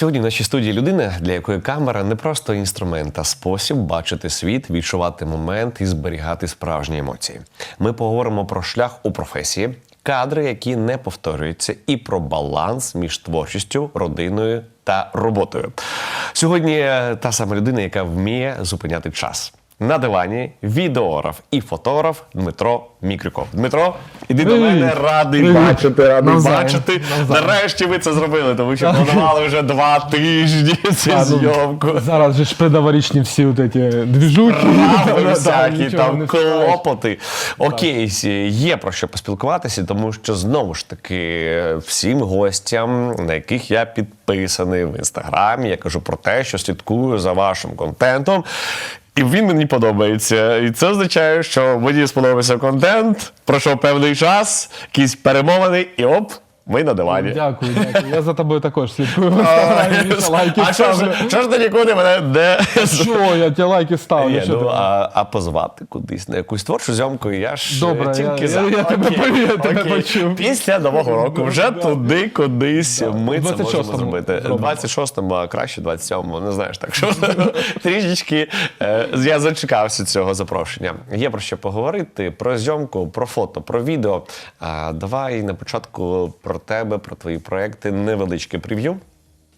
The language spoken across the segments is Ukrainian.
Сьогодні в нашій студії людина, для якої камера не просто інструмент, а спосіб бачити світ, відчувати момент і зберігати справжні емоції. Ми поговоримо про шлях у професії, кадри, які не повторюються, і про баланс між творчістю, родиною та роботою. Сьогодні е, та сама людина, яка вміє зупиняти час. На дивані відеограф і фотограф Дмитро Мікрюков. Дмитро, іди до мене радий бачити, радий Навзаєм. бачити. Навзаєм. Нарешті ви це зробили, тому що планували вже два тижні цю А, ну, зйомку. Зараз же ж предаварічні всі от эти двіжухи. Всякі, нічого там не встигаєш. клопоти. Окей, є про що поспілкуватися, тому що знову ж таки всім гостям, на яких я підписаний в інстаграмі, я кажу про те, що слідкую за вашим контентом. І він мені подобається. І це означає, що мені сподобався контент, пройшов певний час, якісь перемовини, і оп, ми на дивані. Дякую, дякую. Я за тобою також слідкую лайки А що ж, що ж ти нікуди мене не Що, я тебе лайки ставлю. Що ну, ти? а, а позвати кудись на якусь творчу зйомку, я ж Добре, е, тільки я- за. я- я тебе Окей, я тебе окей. почув. Після нового року вже туди кудись ми це можемо зробити. зробимо. 26-му, а краще 27-му, не знаєш, так що трішечки е, я зачекався цього запрошення. Є про що поговорити, про зйомку, про фото, про відео. Давай на початку про тебе, про твої проекти, невеличке прев'ю.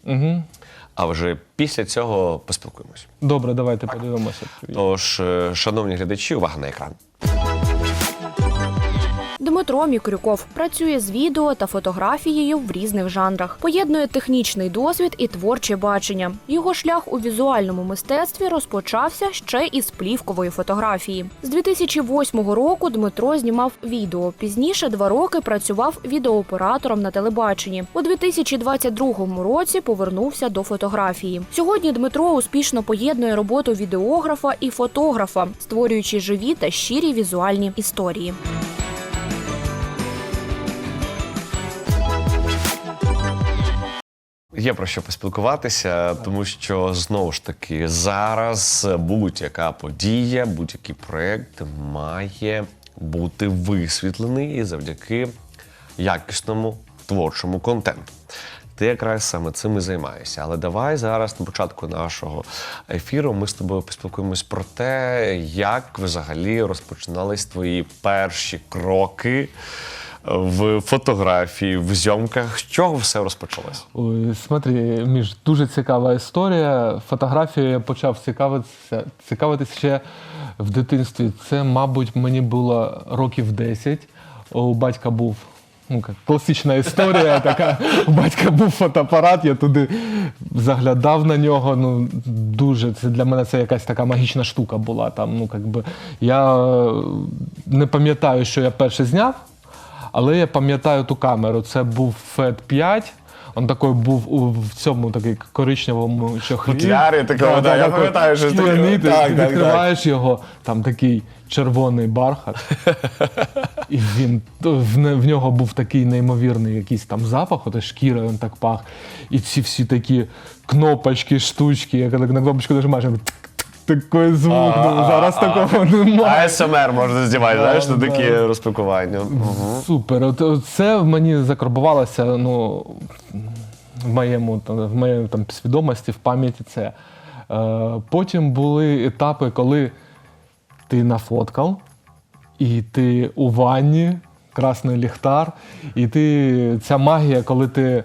Угу. А вже після цього поспілкуємось. Добре, давайте подивимося. Тож, е, шановні глядачі, увага на екран. Дмитро Мікрюков працює з відео та фотографією в різних жанрах, поєднує технічний досвід і творче бачення. Його шлях у візуальному мистецтві розпочався ще із плівкової фотографії. З 2008 року Дмитро знімав відео. Пізніше два роки працював відеооператором на телебаченні. У 2022 році повернувся до фотографії. Сьогодні Дмитро успішно поєднує роботу відеографа і фотографа, створюючи живі та щирі візуальні історії. Є про що поспілкуватися, тому що знову ж таки зараз будь-яка подія, будь-який проєкт має бути висвітлений завдяки якісному творчому контенту. Ти якраз саме цим і займаєшся. Але давай зараз на початку нашого ефіру ми з тобою поспілкуємось про те, як взагалі розпочинались твої перші кроки в фотографії, в зйомках. З чого все розпочалось? Ой, смотри, Міш, дуже цікава історія. Фотографією я почав цікавитися, цікавитися ще в дитинстві. Це, мабуть, мені було років 10. У батька був. Ну, класична історія, така у батька був фотоапарат, я туди заглядав на нього. Ну дуже це для мене це якась така магічна штука була. Там, ну як би я не пам'ятаю, що я перше зняв, але я пам'ятаю ту камеру. Це був FED 5. Он такий був у в цьому такий коричневому чохлі. Футлярі такого, да, я такий пам'ятаю, що ти Так, так, відкриваєш його, там такий червоний бархат. І він в, в нього був такий неймовірний якийсь там запах, от шкіра він так пах. І ці всі такі кнопочки, штучки, як на кнопочку нажимаєш, він такий звук. Ну, зараз такого немає. АСМР можна знімати, знаєш, на да. такі розпакування. Мгм. Супер. От, от це в мені закарбувалося ну, в моєму в моєму там, свідомості, в пам'яті це. Е, потім були етапи, коли ти нафоткав, і ти у ванні, красний ліхтар, і ти ця магія, коли ти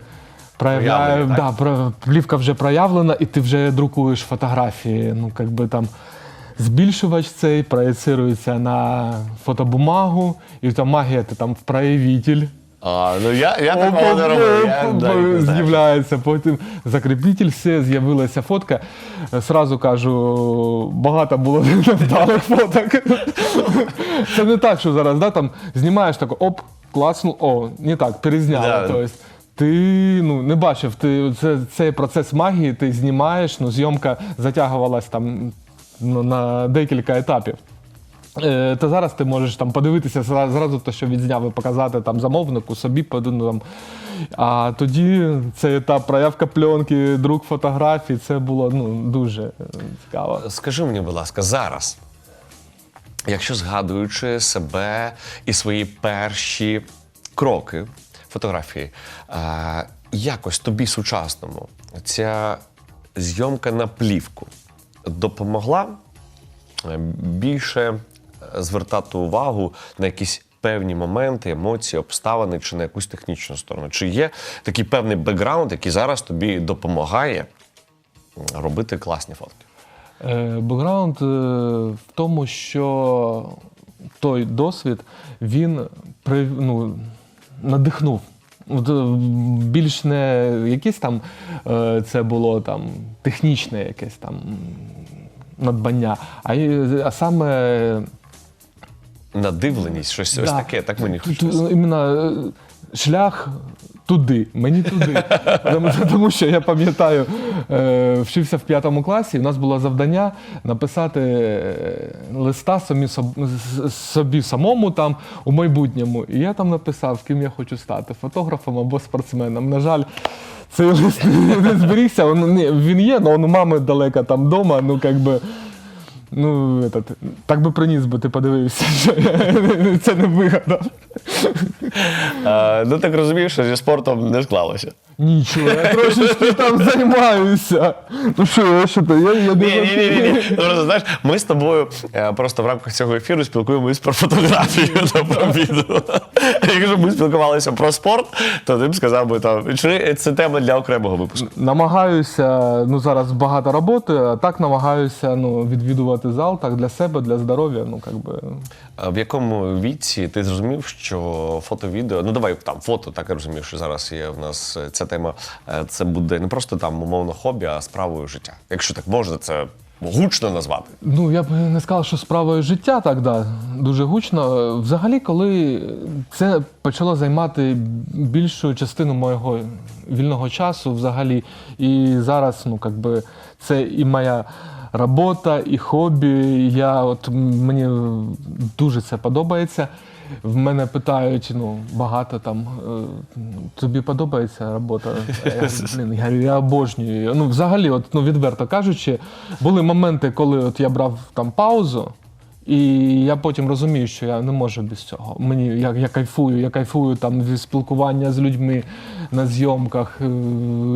Проявлення, да, про- плівка вже проявлена, і ти вже друкуєш фотографії. Ну, як би там збільшувач цей проєцирується на фотобумагу, і та магія ти там в проявитель. А, ну я, я такого не робив. Я навіть не знаю. З'являється, потім закріпитель, все, з'явилася фотка. Е, Сразу кажу, багато було невдалих фоток. Це не так, що зараз да, там знімаєш тако, оп, класнув, о, не так, перезняла. Да. Тобто, ти ну, не бачив, ти, це, цей процес магії, ти знімаєш, ну, зйомка затягувалась там ну, на декілька етапів. Е, Та зараз ти можеш там подивитися зра- зразу те, що відзняв, і показати там замовнику, собі ну, там. А тоді цей етап проявка пленки, друк фотографій, це було ну, дуже е, цікаво. Скажи мені, будь ласка, зараз, якщо згадуючи себе і свої перші кроки фотографії, а, якось тобі сучасному ця зйомка на плівку допомогла е, більше е, звертати увагу на якісь певні моменти, емоції, обставини чи на якусь технічну сторону? Чи є такий певний бекграунд, який зараз тобі допомагає робити класні фотки? Е, Бекграунд в тому, що той досвід він ну, надихнув. Е, більш не якесь там е, це було там технічне якесь там надбання, а, а саме Надивленість, щось ось таке, так мені хочеться. іменно е, шлях туди, мені туди. тому, тому що я пам'ятаю, е, вчився в п'ятому класі, у нас було завдання написати е, листа самі собі самому там у майбутньому. І я там написав, ким я хочу стати фотографом або спортсменом. На жаль. Цей лист не зберігся, він, є, але у мами далеко там вдома, ну як би. Ну, этот, так би приніс би, ти подивився, що я це не вигадав. Е, ну так розумію, що зі спортом не склалося. Нічого, я трошечки там займаюся. Ну що, я що то, я, я Ні, ні, ні, ні, ні. Просто знаєш, ми з тобою е, просто в рамках цього ефіру спілкуємось про фотографію та про відео. Якщо б ми спілкувалися про спорт, то ти б сказав би там, чи це тема для окремого випуску. Намагаюся, ну зараз багато роботи, а так намагаюся ну, відвідувати зал так для себе, для здоров'я. Ну, как би. А В якому віці ти зрозумів, що фото-відео, ну давай там фото, так я розумію, що зараз є в нас е, ця тема. е, Це буде не просто там умовно хобі, а справою життя. Якщо так можна це гучно назвати. Ну, я б не сказав, що справою життя так, да, дуже гучно. Взагалі, коли це почало займати більшу частину моєго вільного часу, взагалі, і зараз, ну, как би, це і моя робота, і хобі. Я, от, мені дуже це подобається. В мене питають, ну, багато там, е, тобі подобається робота? Я, говорю, я, я обожнюю. її. Ну, взагалі, от, ну, відверто кажучи, були моменти, коли от я брав там паузу, і я потім розумію, що я не можу без цього. Мені я, я кайфую, я кайфую там зі спілкування з людьми на зйомках, е,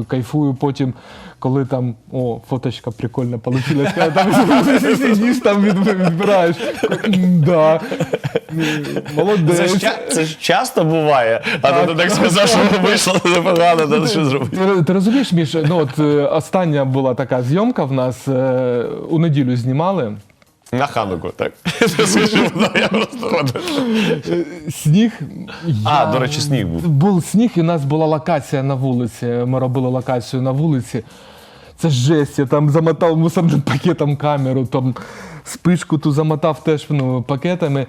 кайфую потім, коли там о, фоточка прикольна коли там сидиш, там відбираєш. Да. Молодець. Це ж, це ж часто буває, а то ти так сказав, що вийшло непогано, треба що зробити. Ти, ти розумієш, Міш, ну от е, остання була така зйомка в нас е, у неділю знімали. На хануку, так? Я просто Сніг. А, я- до речі, сніг був. Був сніг, і у нас була локація на вулиці. Ми робили локацію на вулиці. Це жесть, я там замотав мусорним пакетом камеру, там спичку ту замотав теж ну, пакетами.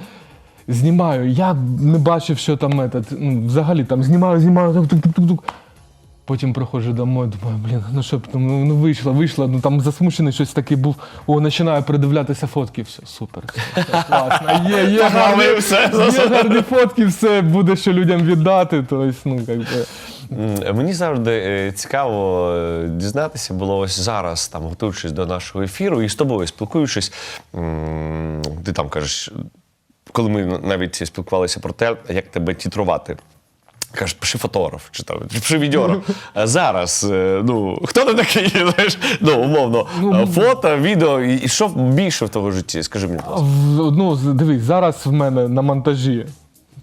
Знімаю. Я не бачив, що там этот, ну, взагалі там знімаю, знімаю, тук, тук, тук, тук. Потім приходжу домой, думаю, блін, ну що б там, ну, ну вийшло, вийшло, ну там засмучений щось таке був. О, починаю передивлятися фотки, все, супер, все, все класно. Є, є, гарні, все, є гарні фотки, все буде що людям віддати. Тобто, ну, як би. Мені завжди е, цікаво е, дізнатися було ось зараз, там готуючись до нашого ефіру, і з тобою спілкуючись, ти там кажеш, коли ми навіть спілкувалися про те, як тебе тітрувати. Кажеш, пиши фотограф, чи там пиши відеограф. Зараз, е, ну хто ти такий? Знаєш, ну умовно, е, фото, відео, і, що більше в того житті? Скажи мені, будь ласка. Ну, дивись, зараз в мене на монтажі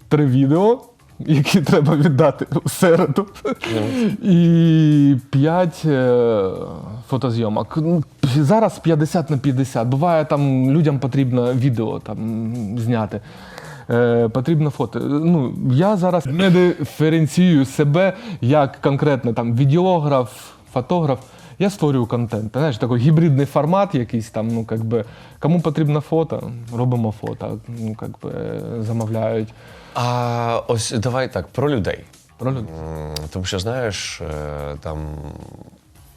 три відео, які треба віддати у середу. І п'ять е, фотозйомок. Ну, Зараз 50 на 50. Буває, там людям потрібно відео там, зняти. Е, потрібно фото. Ну, я зараз не диференціюю себе як конкретно там відеограф, фотограф. Я створюю контент. Знаєш, такий гібридний формат якийсь там, ну, как би, кому потрібно фото, робимо фото, ну, как би, замовляють. А ось давай так про людей. Про людей. Тому що знаєш, е, там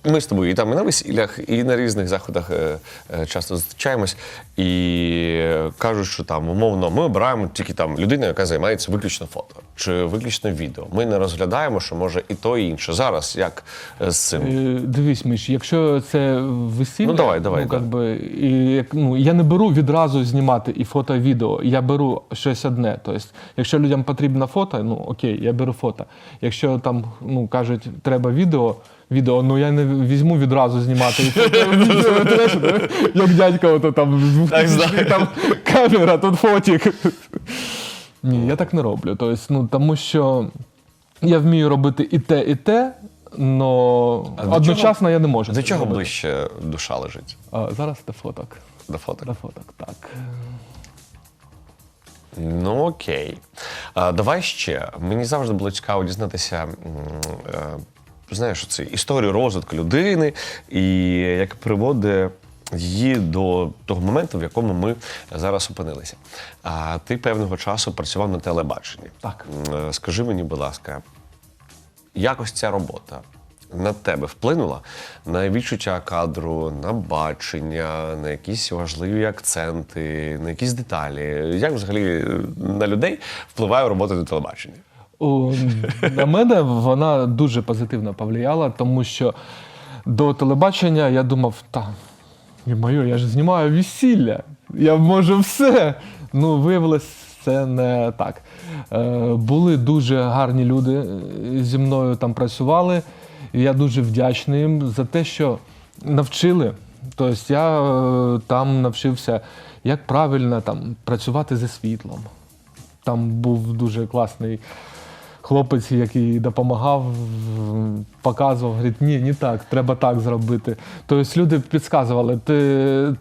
Ми з тобою і там і на весіллях, і на різних заходах е, е, часто зустрічаємось і кажуть, що там умовно ми обираємо тільки там людину, яка займається виключно фото чи виключно відео. Ми не розглядаємо, що може і то, і інше. Зараз як е, з цим. Е, Дивись, Міш, якщо це весілля, Ну, давай, давай, ну, да. би, і, як, ну, я не беру відразу знімати і фото, і відео. Я беру щось одне. Тобто, якщо людям потрібно фото, ну окей, я беру фото. Якщо там ну, кажуть, треба відео, відео, ну я не візьму відразу знімати як дядька, ото там, з Так, 2000 знаю. там камера, тут фотик. Ні, я так не роблю. Тобто, ну, тому що я вмію робити і те, і те, але одночасно я не можу. До чого зробити. ближче душа лежить? А, зараз до фоток. До фото. До фоток, так. Ну окей. А, давай ще. Мені завжди було цікаво дізнатися. Знаєш, це історію розвитку людини і як приводить її до того моменту, в якому ми зараз опинилися. А ти певного часу працював на телебаченні. Так. Е, Скажи мені, будь ласка, якось ця робота на тебе вплинула на відчуття кадру, на бачення, на якісь важливі акценти, на якісь деталі? Як взагалі е, на людей впливає робота на телебаченні? На мене вона дуже позитивно повлияла, тому що до телебачення я думав, та, моє, я ж знімаю весілля, я можу все. Ну, виявилось, це не так. Е, були дуже гарні люди е, зі мною там працювали. І я дуже вдячний їм за те, що навчили. Тобто я е, там навчився, як правильно там, працювати зі світлом. Там був дуже класний хлопець, який допомагав, показував, говорить, ні, не так, треба так зробити. Тобто люди підказували,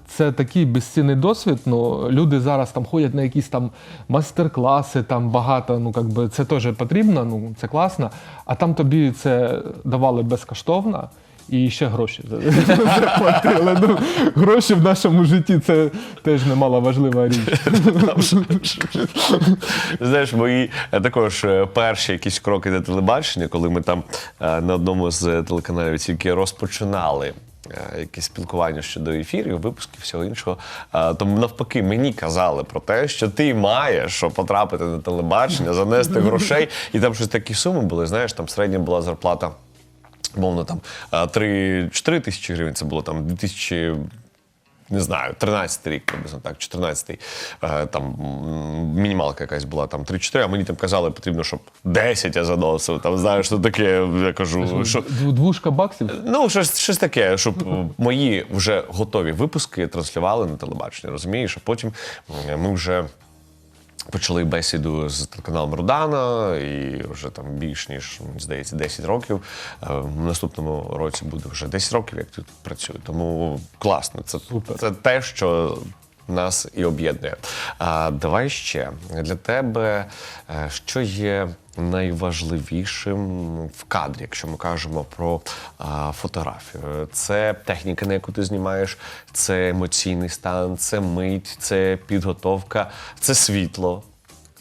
це такий безцінний досвід. Ну, люди зараз там ходять на якісь там майстер-класи, там багато, ну как би це теж потрібно, ну це класно. А там тобі це давали безкоштовно. І ще гроші заплатили. Ну, гроші в нашому житті це теж немало важлива річ. Знаєш, мої е, також е, перші якісь кроки на телебачення, коли ми там е, на одному з телеканалів тільки розпочинали. Якісь спілкування щодо ефірів, випусків, всього іншого. Тому навпаки, мені казали про те, що ти маєш потрапити на телебачення, занести грошей, і там щось такі суми були. Знаєш, там середня була зарплата, мовно там 3-4 тисячі гривень. Це було там 2000 не знаю, 13 рік, приблизно так, 14-й, е, там мінімалка якась була там 3-4, а мені там казали, потрібно, щоб 10 я заносив. Там знаєш, що таке, я кажу, що. Двушка баксів. Ну, щось, щось таке, щоб мої вже готові випуски транслювали на телебачення, розумієш? А потім ми вже почали бесіду з телеканалом Рудана, і вже там більш ніж, здається, 10 років. Е, В наступному році буде вже 10 років, як тут працюю. Тому класно. Це, Супер. це те, що нас і об'єднує. А давай ще для тебе, е, що є найважливішим в кадрі, якщо ми кажемо про а, фотографію. Це техніка, на яку ти знімаєш, це емоційний стан, це мить, це підготовка, це світло,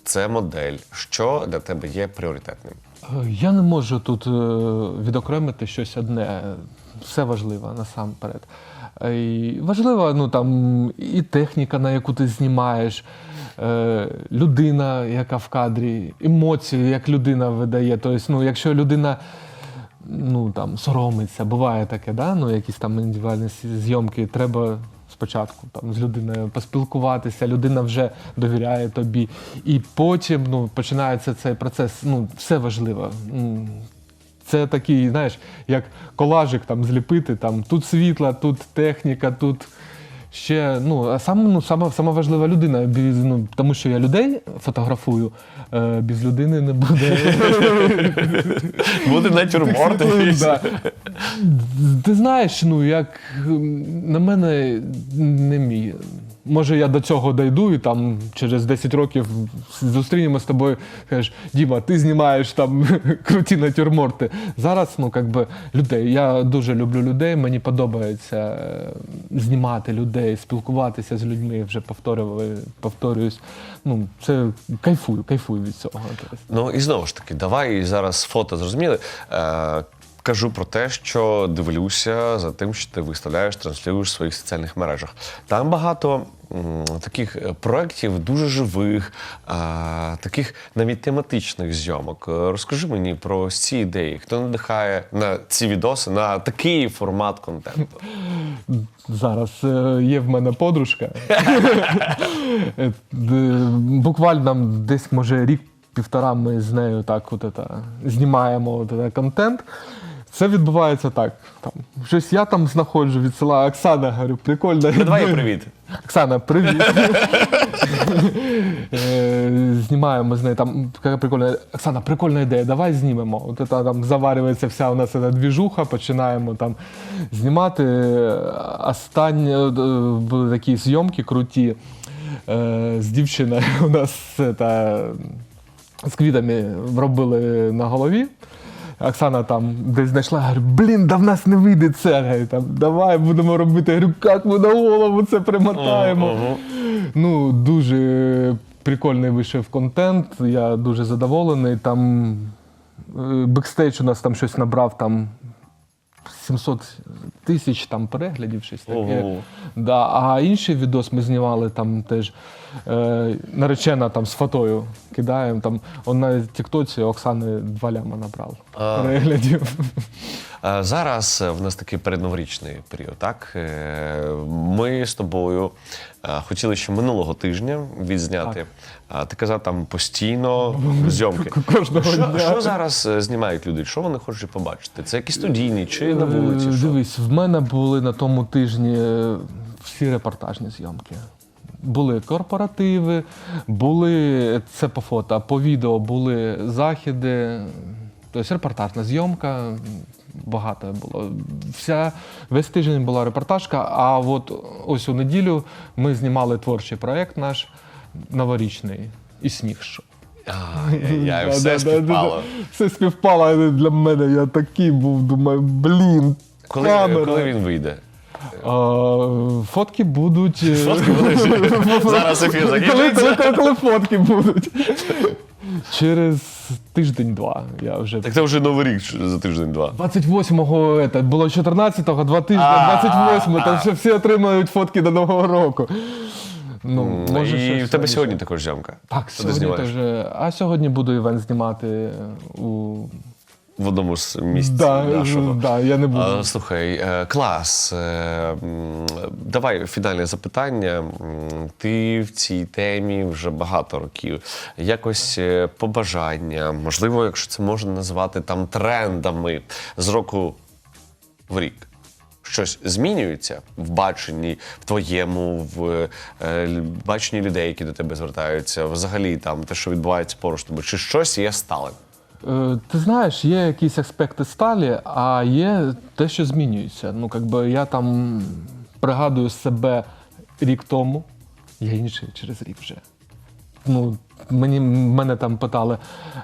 це модель. Що для тебе є пріоритетним? Е, Я не можу тут е, відокремити щось одне. Все важливо насамперед. Е, важлива ну, там, і техніка, на яку ти знімаєш, е, людина, яка в кадрі, емоції, як людина видає. Тобто, ну, якщо людина ну, там, соромиться, буває таке, да? ну, якісь там індивідуальні зйомки, треба спочатку там, з людиною поспілкуватися, людина вже довіряє тобі. І потім ну, починається цей процес. Ну, все важливо. Це такий, знаєш, як колажик там зліпити, там тут світла, тут техніка, тут ще. Ну, а саме, ну, сама, сама важлива людина, без, ну, тому що я людей фотографую, е, без людини не буде. Буде натюрморт. Якийсь. да. Ти знаєш, ну як на мене не мій. Може, я до цього дойду і там через 10 років зустрінемо з тобою. Кажеш, Діма, ти знімаєш там круті натюрморти. Зараз, ну як би людей. Я дуже люблю людей. Мені подобається е, знімати людей, спілкуватися з людьми. Вже повторювали, повторююсь. Ну, це кайфую, кайфую від цього. Ну і знову ж таки, давай зараз фото зрозуміли. Кажу про те, що дивлюся за тим, що ти виставляєш, транслюєш в своїх соціальних мережах. Там багато м, таких е, проєктів дуже живих, а, таких навіть тематичних зйомок. Е, Розкажи мені про ці ідеї. Хто надихає на ці відоси, на такий формат контенту? Зараз е, є в мене подружка. Буквально десь, може, рік-півтора ми з нею так от это, знімаємо от это, контент. Це відбувається так. Там, щось я там знаходжу, відсилаю Оксана, говорю, прикольно. Передавай їй привіт. Оксана, привіт. Е, Знімаємо з нею там така прикольна. Оксана, прикольна ідея, давай знімемо. От це там заварюється вся у нас ця двіжуха, починаємо там знімати. Останні е, були такі зйомки круті. Е, З дівчиною у нас це, та, з квітами робили на голові. Оксана там десь знайшла, говорю, блін, да в нас не вийде це. Говорю, там, давай будемо робити. Я говорю, як ми на голову це примотаємо. Ну, дуже прикольний вийшов контент. Я дуже задоволений. Там е, бекстейдж у нас там щось набрав там 700 тисяч там переглядів, щось таке. Ого. Да, а інший відос ми знімали там теж е, наречена там з фотою кидаємо. Там он на Тіктоці Оксани два ляма набрав А. переглядів. Е, Зараз е, в нас такий передноворічний період. Так Е, ми з тобою е, хотіли ще минулого тижня відзняти. А ти казав там постійно зйомки. Кожного що, дня. що зараз е, знімають люди? Що вони хочуть побачити? Це якісь студійні чи на вулиці? Е, Що? Дивись, в мене були на тому тижні е, всі репортажні зйомки. Були корпоративи, були це по фото, а по відео були західи, тобто репортажна зйомка. Багато було. Вся, весь тиждень була репортажка, а от ось у неділю ми знімали творчий проєкт наш новорічний і сніг. шоу. А, я, Да, все да, да, співпало. да. Все співпало для мене. Я такий був, думаю, блін. Коли, камера. коли він вийде? А, фотки будуть. е, Фотки? Зараз ефір коли, закінчиться. коли, коли, коли фотки будуть? Через тиждень-два. Я вже. Так це вже новий рік що за тиждень-два. 28-го это, було 14-го, два тижні, А, 28-го, там ще всі отримають фотки до Нового року. Ну, може, І в тебе раніше. сьогодні також зйомка. Так, Ти сьогодні знімаєш? теж. А сьогодні буду івент знімати у. В одному з місць Да, нашого. да, я не буду. А, Слухай, е, клас. Е, м, Давай фінальне запитання. М, Ти в цій темі вже багато років. Якось е, побажання, можливо, якщо це можна назвати там трендами з року в рік. Щось змінюється в баченні в твоєму, в е, баченні людей, які до тебе звертаються, взагалі там те, що відбувається поруч з тобою, чи щось є сталим? Е, Ти знаєш, є якісь аспекти сталі, а є те, що змінюється. Ну, якби я там пригадую себе рік тому, я інший через рік вже. Ну, мені, мене там питали,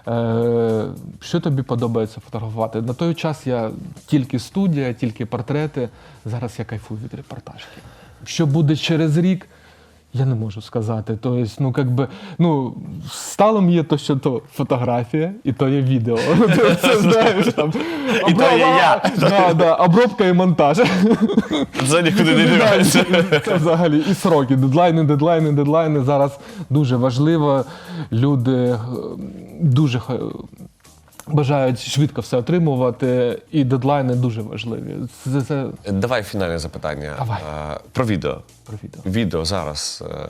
е, що тобі подобається фотографувати. На той час я тільки студія, тільки портрети. Зараз я кайфую від репортажки. Що буде через рік, я не можу сказати. Тобто, ну, как би, ну, сталим є то, що то фотографія, і то є відео. Це знаєш там. І то є я. Да, да, обробка і монтаж. Це нікуди не дівається. Це взагалі і сроки. Дедлайни, дедлайни, дедлайни. Зараз дуже важливо. Люди е, дуже бажають швидко все отримувати, і дедлайни дуже важливі. Це, це Давай фінальне запитання. Давай. Е, Про відео. про відео. Відео зараз. е,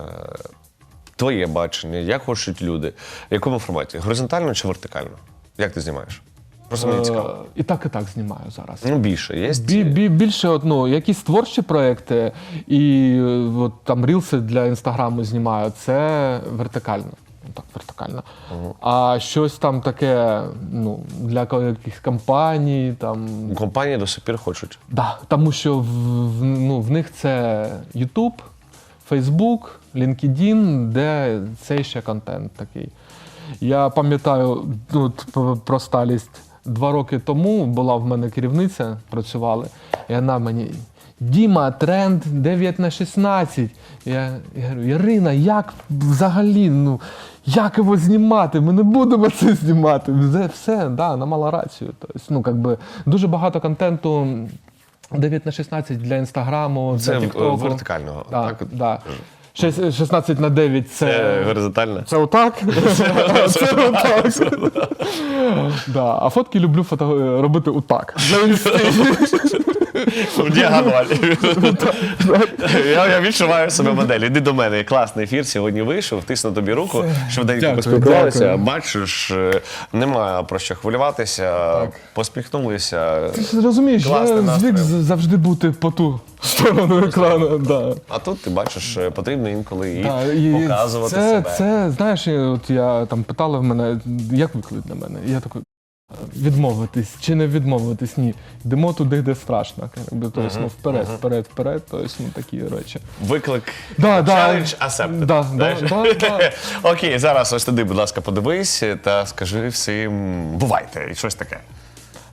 Твоє бачення, як хочуть люди, в якому форматі? Горизонтально чи вертикально? Як ти знімаєш? Просто мені цікаво. Е, І так, і так знімаю зараз. Ну, більше є. Бі, бі, більше от, ну, якісь творчі проекти і от, там рілси для інстаграму знімаю, це вертикально. Так, вертикально. А щось там таке, ну, для якихось компаній, там. Компанії до сих пір хочуть. Да, тому що в, в, ну, в них це YouTube, Facebook, LinkedIn, де цей ще контент такий. Я пам'ятаю п- про сталість. Два роки тому була в мене керівниця, працювали, і вона мені Діма, тренд 9 на 16. Я, я говорю, Ярина, як взагалі? Ну, як його знімати? Ми не будемо це знімати. Все, все да, вона мала рацію. Тобто, ну, как би, дуже багато контенту 9 на 16 для інстаграму, для в- тіктоку. вертикального. Да, Так? да. 16 на 9 це. Це горизонтально. Це отак. Це отак. А фотки люблю робити отак. В діагоналі. я, я відчуваю себе модель. Іди до мене. Класний ефір сьогодні вийшов. Тисну тобі руку, швиденько Дякую, поспілкувалися. Бачиш, е, немає про що хвилюватися. Посміхнулися. Ти ж розумієш, я звик завжди бути по ту сторону екрану. Да. А тут ти бачиш, е, потрібно інколи і показувати це, себе. Це, знаєш, от я там питала в мене, як виклик на мене? Я такий, відмовитись чи не відмовитись? Ні. Йдемо туди, де страшно. Тобто, ну, вперед, вперед, вперед. Тобто, ну, такі речі. Виклик. Да, да. Challenge accepted. Да, да, да, да. Окей, зараз ось туди, будь ласка, подивись та скажи всім бувайте і щось таке.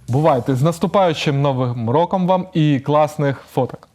Бувайте з наступаючим новим роком вам і класних фоток.